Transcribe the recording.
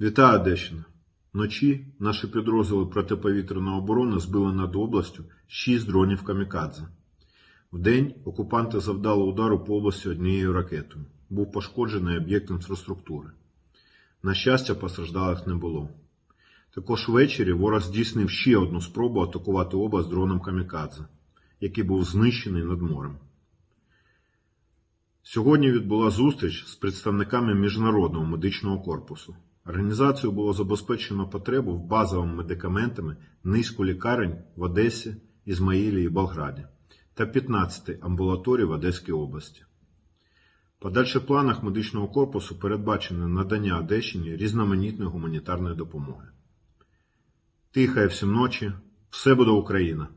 Вітаю, Одещина! Вночі наші підрозділи протиповітряної оборони збили над областю 6 дронів камікадзе. Вдень окупанти завдали удару по області однією ракетою. Був пошкоджений об'єкт інфраструктури. На щастя, постраждалих не було. Також ввечері ворог здійснив ще одну спробу атакувати область дроном камікадзе, який був знищений над морем. Сьогодні відбула зустріч з представниками Міжнародного медичного корпусу. Організацією було забезпечено потребу в базовими медикаментами низку лікарень в Одесі, Ізмаїлі і Болграді та 15 амбулаторій в Одеській області. В подальших планах медичного корпусу передбачено надання Одещині різноманітної гуманітарної допомоги. Тихає всім ночі, все буде Україна!